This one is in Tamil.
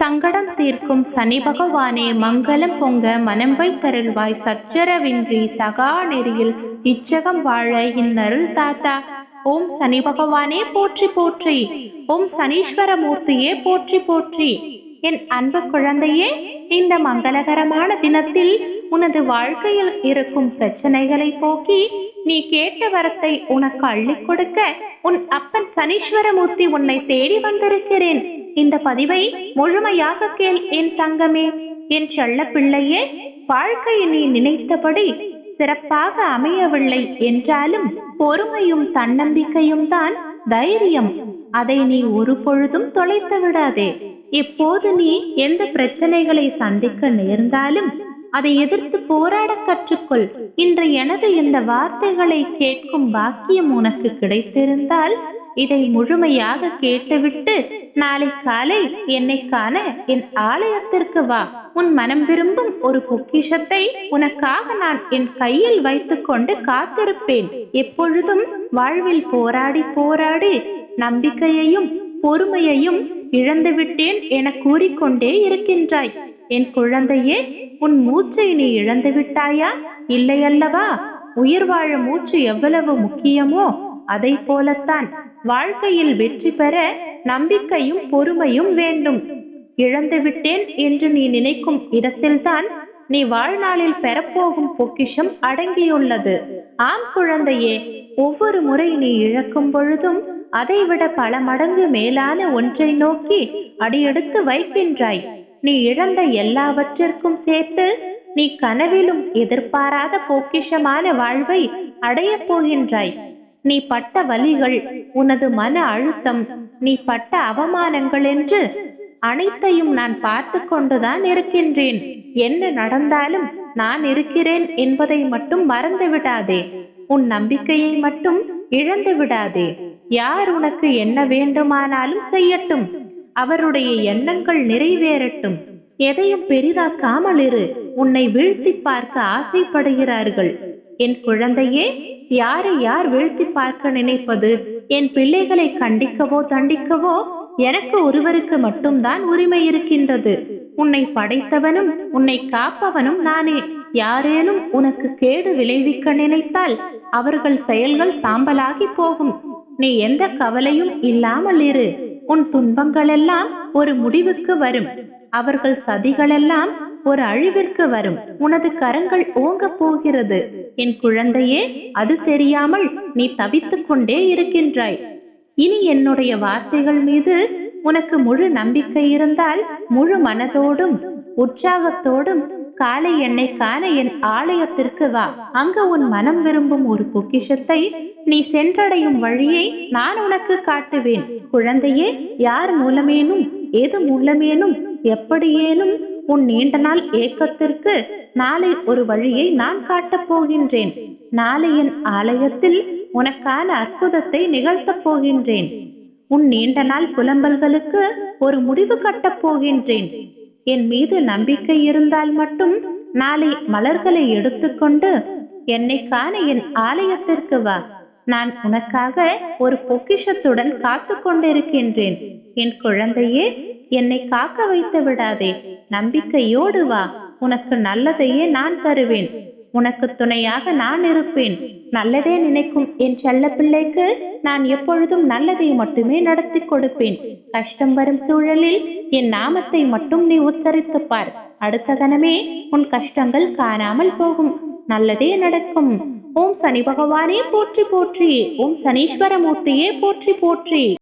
சங்கடம் தீர்க்கும் சனி பகவானே மங்களம் பொங்க மனம் வைத்தருள்வாய். சச்சரவின்றி சகா நெறியில் இச்சகம் வாழ இந்நருள் தாத்தா. ஓம் சனி பகவானே போற்றி போற்றி. ஓம் சனீஸ்வர மூர்த்தியே போற்றி போற்றி. என் அன்பு குழந்தையே இந்த மங்களகரமான தினத்தில் உனது வாழ்க்கையில் இருக்கும் பிரச்சனைகளை போக்கி நீ கேட்ட வரத்தை உனக்கு அள்ளி கொடுக்க உன் அப்பன் சனீஸ்வரமூர்த்தி உன்னை தேடி வந்திருக்கிறேன். இந்த பதிவை முழுமையாக கேள் என் தங்கமே. என் செல்ல பிள்ளையே வாழ்க்கையை நீ நினைத்தபடி சிறப்பாக அமையவில்லை என்றாலும் பொறுமையும் தன்னம்பிக்கையும் தான் தைரியம். அதை நீ ஒரு பொழுதும் தொலைத்து விடாதே. இப்போது நீ எந்த பிரச்சனைகளை சந்திக்க நேர்ந்தாலும் அதை எதிர்த்து போராட கற்றுக்கொள். இன்று எனது இந்த வார்த்தைகளை கேட்கும் பாக்கியம் உனக்கு கிடைத்திருந்தால் இதை முழுமையாக கேட்டுவிட்டு நாளை காலை என்னை காண என் ஆலயத்திற்கு வா. உன் மனம் விரும்பும் ஒரு பொக்கிஷத்தை உனக்காக நான் என் கையில் வைத்துக்கொண்டு காத்திருப்பேன். எப்பொழுதும் வாழ்வில் போராடி போராடி நம்பிக்கையையும் பொறுமையையும் இழந்துவிட்டேன் என கூறிக்கொண்டே இருக்கின்றாய். என் குழந்தையே உன் மூச்சை நீ இழந்து விட்டாயா இல்லையல்லவா? உயிர் வாழ மூச்சு எவ்வளவு முக்கியமோ அதை போலத்தான் வாழ்க்கையில் வெற்றி பெற நம்பிக்கையும் பொறுமையும் வேண்டும். இழந்து விட்டேன் என்று நீ நினைக்கும் இடத்தில்தான் நீ வாழ்நாளில் பெறப்போகும் பொக்கிஷம் அடங்கியுள்ளது. ஆம் குழந்தையே ஒவ்வொரு முறை நீ இழக்கும் பொழுதும் அதைவிட பல மடங்கு மேலான ஒன்றை நோக்கி அடியெடுத்து வைக்கின்றாய். நீ இழந்த எல்லாவற்றிற்கும் சேர்த்து நீ கனவிலும் எதிர்பாராத பொக்கிஷமான வாழ்வை அடையப் போகின்றாய். நீ பட்ட வலிகள் உனது மன அழுத்தம் நீ பட்ட அவமானங்கள் என்று அனைத்தையும் நான் பார்த்து கொண்டுதான் இருக்கின்றேன். என்ன நடந்தாலும் நான் இருக்கிறேன் என்பதை மட்டும் மறந்து விடாதே உன் நம்பிக்கையை மட்டும் இழந்து விடாதே. யார் உனக்கு என்ன வேண்டுமானாலும் செய்யட்டும். அவருடைய எண்ணங்கள் நிறைவேறட்டும். எதையும் பெரிதாக்காமல் இரு. உன்னை வீழ்த்தி பார்க்க ஆசைப்படுகிறார்கள். என் குழந்தையே யாரை யார் வீழ்த்தி பார்க்க நினைப்பது? என் பிள்ளைகளை கண்டிக்கவோ தண்டிக்கவோ? எனக்கு ஒருவருக்கு மட்டும்தான் உரிமை இருக்கின்றது. உன்னை படைத்தவனும் உன்னை காப்பவனும் நானே. யாரேனும் உனக்கு கேடு விளைவிக்க நினைத்தால் அவர்கள் செயல்கள் சாம்பலாகி போகும். நீ எந்த கவலையும் இல்லாமல் இரு. உன் துன்பங்களெல்லாம் ஒரு முடிவுக்கு வரும். அவர்கள் சதிகளெல்லாம் ஒரு அழிவிற்கு வரும். உனது கரங்கள் ஓங்க போகிறது. என் குழந்தையே அது தெரியாமல் நீ தவித்துக் கொண்டே இருக்கின்றாய். இனி என்னுடைய வார்த்தைகள் மீது உனக்கு முழு நம்பிக்கை இருந்தால் முழு மனதோடும் உற்சாகத்தோடும் காலை என்னை காண என் ஆலயத்திற்கு வா. அங்க உன் மனம் விரும்பும் ஒரு பொக்கிஷத்தை நீ சென்றடையும் வழியை நான் உனக்கு காட்டுவேன். குழந்தையே யார் மூலமேனும் எது மூலமேனும் எப்படியேனும் உன் நீண்ட நாள் ஏக்கத்திற்கு நாளை ஒரு வழியை நான் காட்டப் போகின்றேன். நாளை என் ஆலயத்தில் உனக்கான அற்புதத்தை நிகழ்த்தப் போகின்றேன். உன் நீண்ட நாள் புலம்பல்களுக்கு ஒரு முடிவு கட்டப் போகின்றேன். என் மீது நம்பிக்கை இருந்தால் மட்டும் நாளை மலர்களை எடுத்துக்கொண்டு என்னை காண என் ஆலயத்திற்கு வா. நான் உனக்காக ஒரு பொக்கிஷத்துடன் காத்து கொண்டிருக்கின்றேன். என் குழந்தையே என்னை காக்க வைத்து விடாதே. நம்பிக்கையோடு வா. உனக்கு நல்லதையே நான் தருவேன். உனக்கு துணையாக நான் இருப்பேன். நல்லதே நினைக்கும் என் செல்ல பிள்ளைக்கு நான் எப்பொழுதும் நல்லதை மட்டுமே நடத்தி கொடுப்பேன். கஷ்டம் வரும் சூழலில் என் நாமத்தை மட்டும் நீ உச்சரித்து பார். அடுத்த கணமே உன் கஷ்டங்கள் காணாமல் போகும். நல்லதே நடக்கும். ஓம் சனி பகவானே போற்றி போற்றி. ஓம் சனீஸ்வர மூர்த்தியே போற்றி போற்றி.